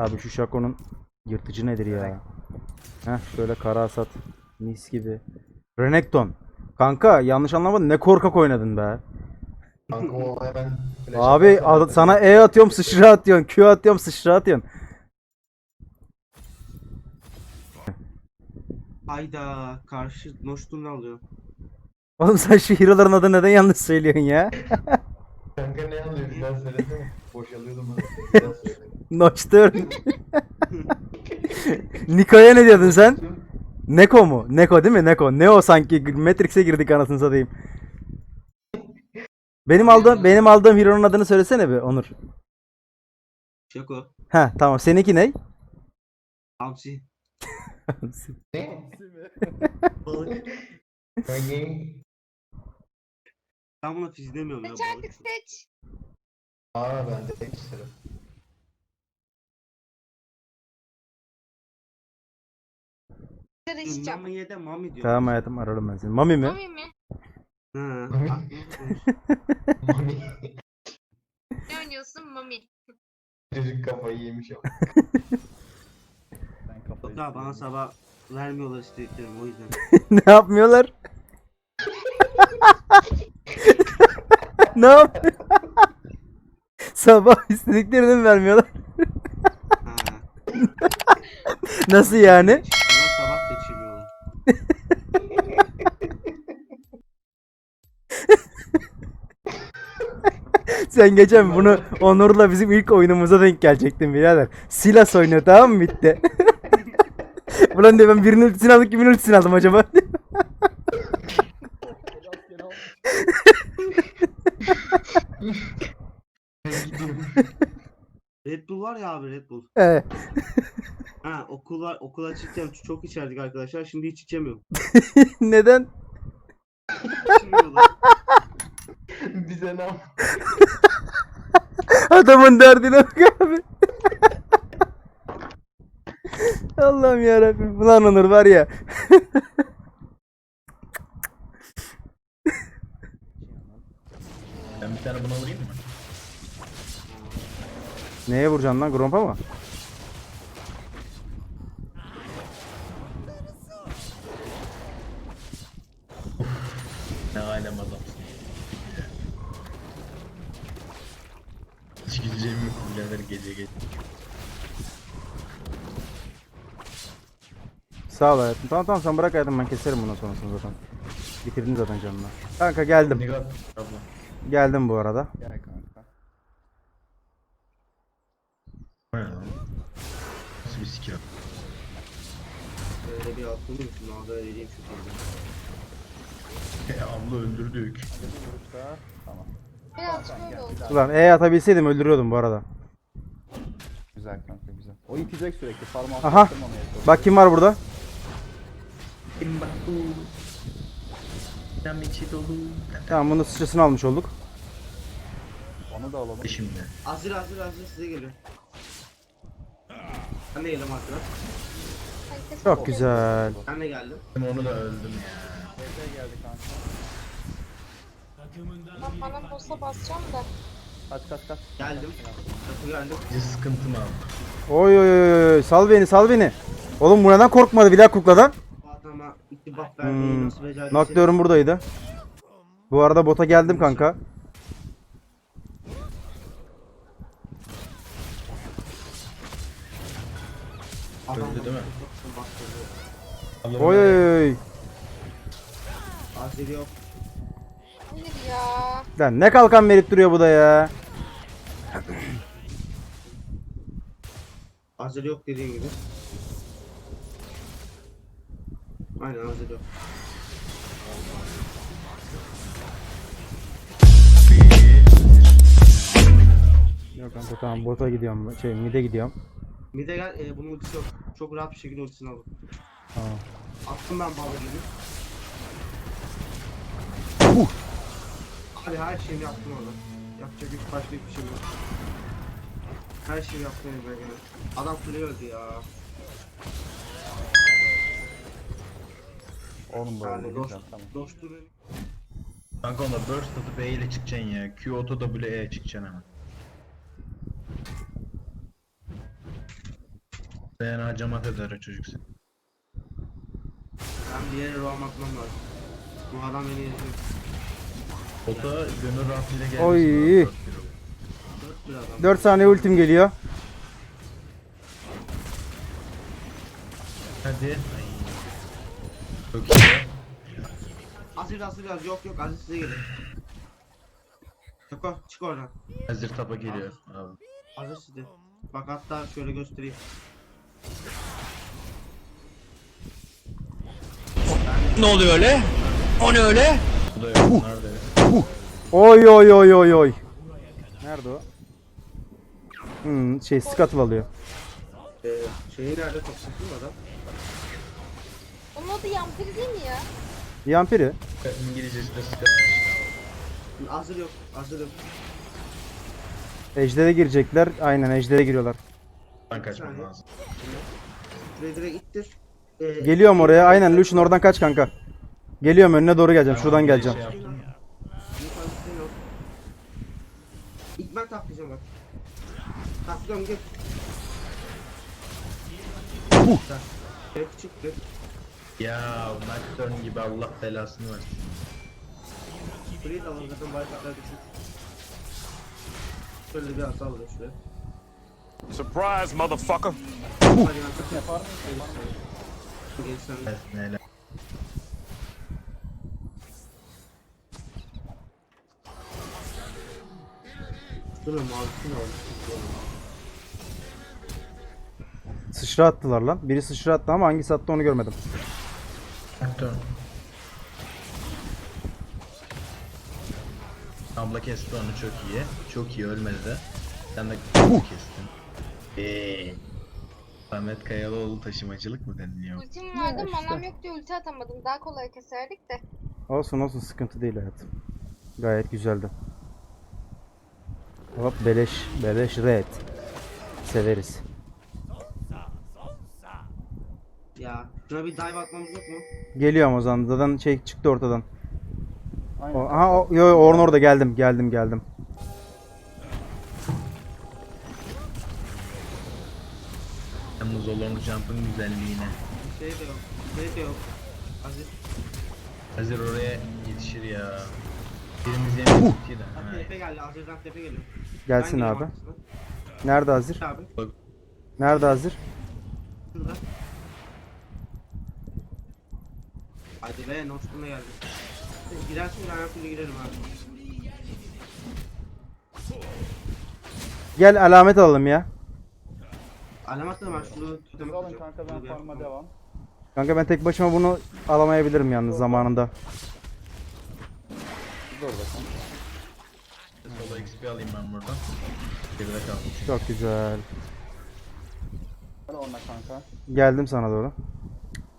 Abi şu Şako'nun yırtıcı nedir ya? Heh şöyle kara hasat. Mis gibi. Renekton. Kanka yanlış anlamadın ne korkak oynadın be. Kanka o hemen flash Abi ad- sana E atıyorum sıçra atıyorsun. Q atıyorum sıçra atıyorsun. Hayda karşı Noştun ne alıyor? Oğlum sen şu hero'ların adını neden yanlış söylüyorsun ya? Kanka ne alıyor bir daha söylesene. Boşalıyordum ben. Bir daha söyle. Nocturne. Niko'ya ne diyordun sen? Neko mu? Neko değil mi? Neko. Neo sanki Matrix'e girdik anasını satayım. Benim aldığım benim aldığım hero'nun adını söylesene bir Onur. Şako. Ha tamam. Seninki ne? Hamsi. Ne? Balık. Ben buna fiz demiyorum ya Seç balık. artık seç. Aa ben de tek isterim. Karışacağım. Mami yede mami diyor. tamam hayatım ararım ben seni. Mami mi? Mami mi? Ha. Mami. Mami. Ne oynuyorsun Mami? Çocuk kafayı yemiş ama. Yok abi bana sabah vermiyorlar istediklerimi o yüzden. ne yapmıyorlar? ne yap? Sabah istediklerini mi vermiyorlar? Nasıl yani? Sen geçen bunu Onur'la bizim ilk oyunumuza denk gelecektin birader. Silas oynuyor tamam mı bitti. Ulan diyor ben birinin ultisini aldım kimin ultisini aldım acaba? Red Bull var ya abi Red Bull. He. Ha okula okula çıkken çok içerdik arkadaşlar. Şimdi hiç içemiyorum. Neden? İçmiyorlar. Bize ne yap? Adamın derdine bak abi. Allah'ım yarabbim. Ulan Onur var ya. Ben bir tane buna vurayım mı? Neye vuracaksın lan? Grompa mı? Sağ ol hayatım. Tamam tamam sen bırak hayatım ben keserim bundan sonrasını zaten. Bitirdin zaten canına. Kanka geldim. Abla. Geldim bu arada. Gel kanka. O ne lan? Nasıl bir sikiyor? Böyle bir aklım mısın? Ağda vereyim şu konuda. E, abla öldürdük. Oldu. Ulan E atabilseydim öldürüyordum bu arada. Güzel kanka güzel. O itecek sürekli parmağı Aha. Bak kim var burada? Timbuktu. Tam içi dolu. Tamam bunun sıçrasını almış olduk. Onu da alalım. Şimdi. Hazır hazır hazır size geliyor. Ben de arkadaş. Herkes Çok güzel. Ben de geldim. Ben onu da öldüm ya. TP geldi kanka. Ben bana boss'a basacağım da. Kaç kaç kaç. Geldim. Kapı geldim. Bir sıkıntım abi. Oy oy oy oy sal beni sal beni. Oğlum bu neden korkmadı bir daha kukladan? Adama itibak vermeyi Hmm. nasıl becerdiyse. Nocturne buradaydı. Bu arada bota geldim kanka. Öldü değil mi? Oy oy oy. Hazır yok. Hayır ya. Lan ne kalkan verip duruyor bu da ya. Hazır yok dediğin gibi. Aynen hazır yok. Yok kanka tamam bota gidiyorum. Şey mid'e gidiyorum. Mide gel e, bunun ultisi yok. Çok rahat bir şekilde ultisini aldım. Tamam. Attım ben balı gibi. Hadi her şeyimi yaptım orada. Yapacak hiç başka hiçbir şey yok. Her şeyi yaptım ben gene. Adam kule öldü ya. Oğlum böyle dost, güzel tamam. Kanka onda burst atıp E ile çıkacaksın ya. Q auto W E çıkacaksın hemen. Ben harcamak eder o çocuk. Ben bir yere roam atmam lazım. Bu adam beni yazıyor. Ota gönül rahatlığıyla gelmiş. Oy. Dört bir adam. 4 saniye ultim geliyor. Hadi. Ay. Çok iyi. Aziz Aziz Aziz yok yok Aziz size gelir. Çık çık oradan. Hazır tapa geliyor abi. Aziz size. Bak hatta şöyle göstereyim. Ne oluyor öyle? O ne öyle? Bu da yok. Nerede? Oy oy oy oy oy. Nerede o? Hmm, şey scuttle alıyor. Ee, şeyi nerede sıkın adam. Adı yampiri değil mi ya? Yampiri. İngilizcesi de sıkı. Hazır yok hazır yok. Ejder'e girecekler. Aynen Ejder'e giriyorlar. Ben kaçmam lazım. Şuraya direkt ittir. Ee, Geliyorum oraya. Aynen Lucian oradan kaç kanka. Geliyorum önüne doğru geleceğim. Şuradan Bir geleceğim. Şey yaptım. Yukarı sen yok. İlk ben taklayacağım bak. Taklıyorum gel. Hep çıktı. Ya Nocturne gibi Allah belasını versin. Da alalım zaten bayraklar düşük. Şöyle bir hata alıyor şuraya. Surprise motherfucker. Hadi ben kaç yapar Gel sen de. Evet, neyle? Durun mavisini al. Sıçra attılar lan. Biri sıçra attı ama hangisi attı onu görmedim. Abla kesti onu çok iyi. Çok iyi ölmedi de. Sen de kestin. Eee. Samet Kayalıoğlu taşımacılık mı deniliyor? Ultim vardı manam yok diye ulti atamadım. Daha kolay keserdik de. Olsun olsun sıkıntı değil hayatım. Gayet güzeldi. Hop beleş beleş red. Severiz. Ya şuna bir dive atmamız yok mu? Geliyorum o zaman. Zaten şey çıktı ortadan. Aynen. O, aha o, yo, yo, Orn orada geldim geldim geldim. Yalnız o long jump'ın güzelliğine. Şey de yok. Şey de yok. Aziz. Hazır oraya yetişir ya. Birimiz yemek bitti de. Bak Ha. tepe geldi. Aziz'den tepe geliyor. Gelsin abi. arkasına. Nerede hazır? Abi Nerede hazır? şurada. Hadi be Nostum'a geldi. Girersin ben her türlü girerim abi. Gel alamet alalım ya. Alamat da ben şunu Siz alın kanka ben farma devam. Kanka ben tek başıma bunu alamayabilirim yalnız zamanında. Orada kanka. XP alayım ben buradan. Geride kaldım. Çok güzel. Onunla kanka. Geldim sana doğru.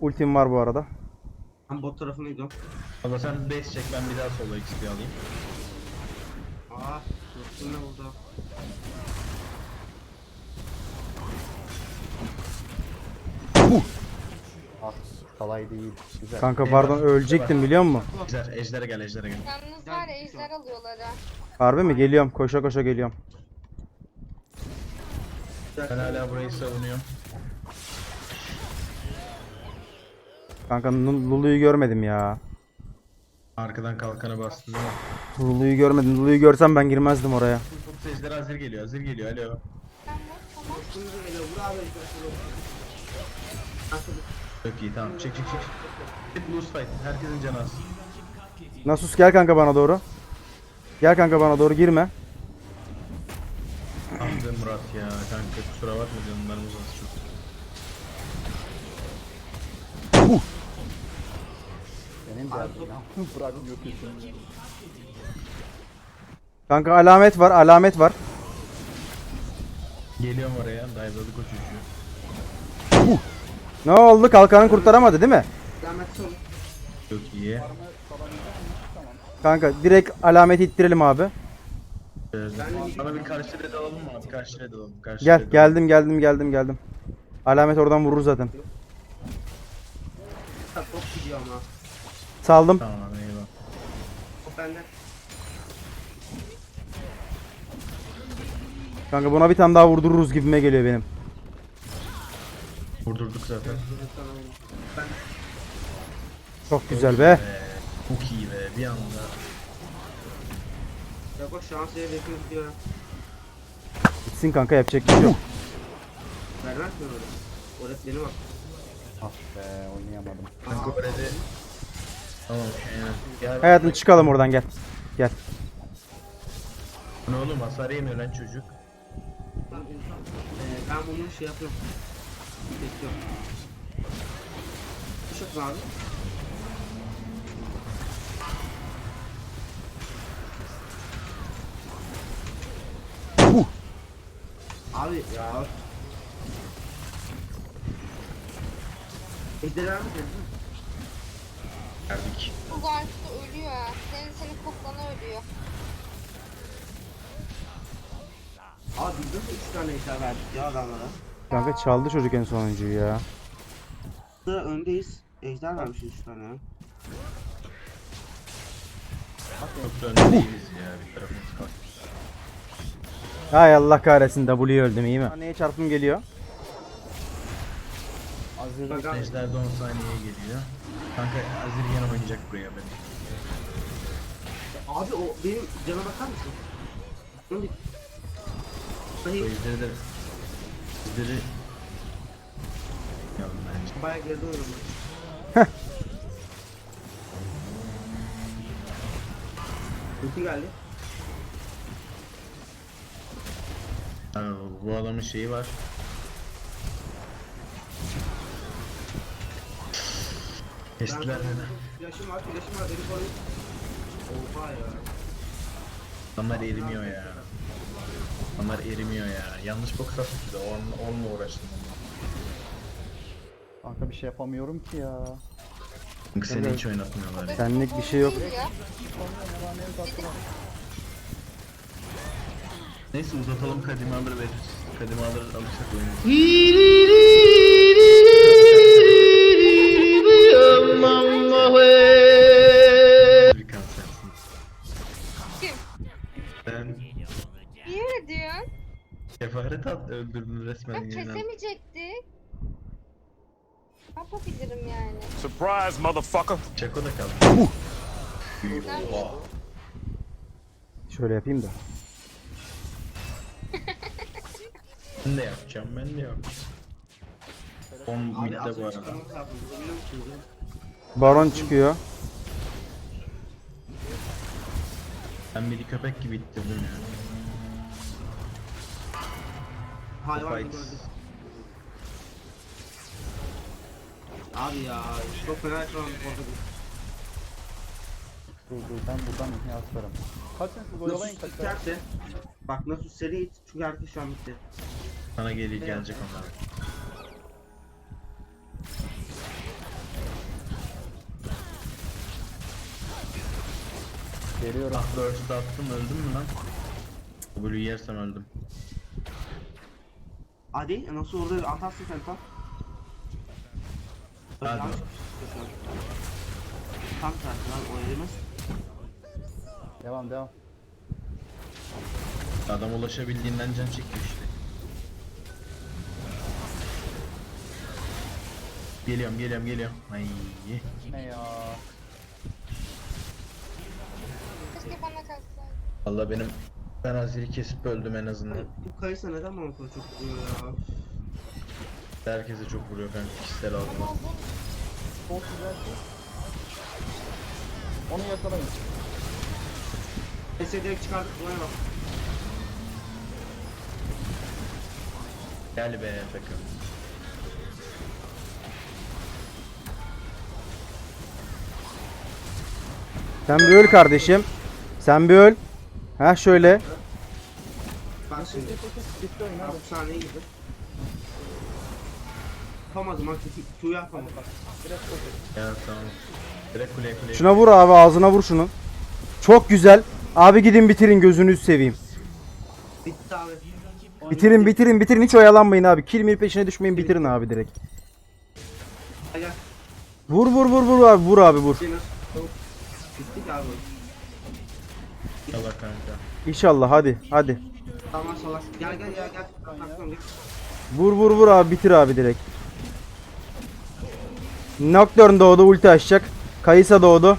Ultim var bu arada. Ben bot tarafına gidiyorum. Ama sen base çek ben bir daha solo XP alayım. Aa, Nostum ne oldu? Ah kolay değil. Güzel. Kanka pardon ölecektim biliyor musun? Ejder, ejdere gel, ejdere gel. Yalnız var ya ejder alıyorlar ha. Harbi mi? Geliyorum. Koşa koşa geliyorum. Ben hala burayı savunuyorum. Kanka Lu- Lulu'yu görmedim ya. Arkadan kalkanı bastı değil mi? Lulu'yu görmedim. Lulu'yu görsem ben girmezdim oraya. Tut ejder hazır geliyor, hazır geliyor. Alo. Çok iyi tamam. Çek çek çek. Hep lose fight. Herkesin canı az. Nasus gel kanka bana doğru. Gel kanka bana doğru girme. Ah be Murat ya. Kanka kusura bakma canlarımız az Benim derdim ya. Bırakmıyor peşimi. Kanka alamet var, alamet var. Geliyorum oraya. Dive'ladık o çocuğu. Ne oldu? Kalkanı kurtaramadı değil mi? Rahmet son. Çok iyi. Kanka direkt alameti ittirelim abi. Bana bir karşı red alalım mı abi? Karşı red alalım. Karşı Gel, red geldim, geldim, geldim, geldim. Alamet oradan vurur zaten. Top gidiyor ama. Saldım. Tamam abi eyvallah. Top bende. Kanka buna bir tane daha vurdururuz gibime geliyor benim. Vurdurduk zaten. Ben Çok güzel be. Be, çok iyi be bir anda. ya bak şans yere bekliyor gidiyor. Gitsin kanka yapacak bir şey yok. Vermez mi öyle? Orası benim bak. Ah be oynayamadım. Kanka orada Tamam. Hayatım çıkalım oradan gel. Gel. Ne oğlum hasar yemiyor lan çocuk. Ee, ben bunu şey yapıyorum. Bekliyorum. Atın abi. Abi ya. Ejderha mı dedin? Verdik. Bu Garf'ta ölüyor ha. Senin seni koklana ölüyor. Abi biz nasıl 3 tane ejderha verdik ya adamlara? Kanka çaldı çocuk en sonuncuyu ya. Sıra öndeyiz. Ejder vermişiz 3 tane ya. Çok da önde değiliz ya bir tarafımız kalktı. Hay Allah kahretsin W'yi öldüm iyi mi? Neye çarpım geliyor? Azir Bak abi. Ejder de 10 saniyeye geliyor. Kanka Azir yan oynayacak buraya benim. Abi o benim cana bakar mısın? Onu bir... Bu Dayı Ejder'i de... Ejder'i... Ya bence. bayağı geride oynadım. Ulti geldi. Bu adamın şeyi var. Kestiler beni. Flash'ım var, flash'ım var. Beni koruyun. Oha ya. Adamlar erimiyor ya. Adamlar erimiyor ya. Yanlış box attık da onunla, onunla uğraştım. Kanka bir şey yapamıyorum ki ya. Çünkü seni hiç oynatmıyorlar ya. Senlik bir şey yok. Ya. Neyse uzatalım kadime alır veririz. Kadime alır alırsak oynarız. Bir kansersin. Kim? Sen Niye öyle diyorsun? kefaret at öldürdün resmen Ya yine. kesemeyecektik. Ne yapabilirim yani? Surprise, motherfucker. Çako da kaldı. Oha. Şöyle yapayım da. Ben de yapacağım ben de yapacağım. 10 Abi midde bu arada. Baron çıkıyor. Ben midi köpek gibi ittirdim ya. Hayvan gibi öldü. Abi ya çok fena yakalandık orada bir. Dur dur ben buradan ihya atarım. Kaçın siz oyalayın kaçın. iterse Bak Nasus seri it çünkü herkes şu an bitti. Sana gel gelecek onlar. Geliyorum. Ah burst attım öldüm mü lan? W yersem öldüm. Hadi nasıl orada atarsın sen tam. Hadi. Tam tersi lan o elimez. Devam devam. Adam ulaşabildiğinden can çekiyor işte. Geliyorum geliyorum geliyorum. Ay. Ne ya? Valla benim ben Azir'i kesip öldüm en azından. Bu kayısa neden bana kadar çok vuruyor ya? Herkese çok vuruyor kanka kişisel aldım. Çok güzel. Onu yakalayın. Neyse direkt çıkardık buna bak. Gel be takım. Sen bir öl kardeşim. Sen bir öl. Ha şöyle. Bak şimdi. Bitti oyun hadi. 60 saniye gibi. Yapamadım bak Q yapamadım. Ya tamam. Direkt kuleye kuleye. Şuna vur abi ağzına vur şunu. Çok güzel. Abi gidin bitirin gözünüzü seveyim. Bitti abi. Bitirin bitirin bitirin hiç oyalanmayın abi. Kill mil peşine düşmeyin bitirin abi direkt. Gel. Vur vur vur vur abi vur abi vur. Bittik abi. İnşallah kanka. İnşallah hadi hadi. Tamam salak. Gel gel gel gel. Vur vur vur abi bitir abi direkt. Nocturne doğdu ulti açacak. Kayısa doğdu.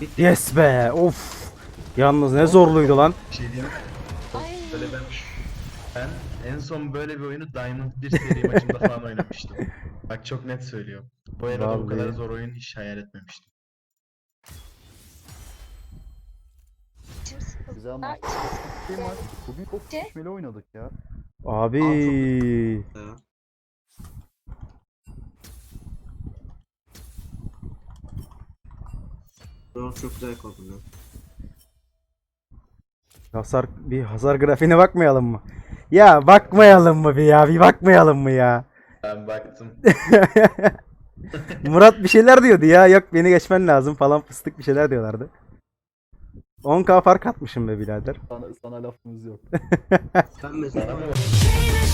Bitti. Yes be. Of. Yalnız ne zorluydu lan. Bir şey diyeyim mi? Ay. Böyle ben, ben en son böyle bir oyunu Diamond 1 seri maçında falan oynamıştım. Bak çok net söylüyorum. Bu arada bu kadar zor oyun hiç hayal etmemiştim. İçim sıkıldı. Güzel maç. Bir maç. Bugün çok Ce- çekişmeli oynadık ya. Abi. Ya. Doğru çok güzel kodum ya. Hasar bir hasar grafiğine bakmayalım mı? Ya bakmayalım mı bir ya? Bir bakmayalım mı ya? Ben baktım. Murat bir şeyler diyordu ya. Yok beni geçmen lazım falan fıstık bir şeyler diyorlardı. 10k fark atmışım be birader. Sana, sana lafımız yok. Sen mesela?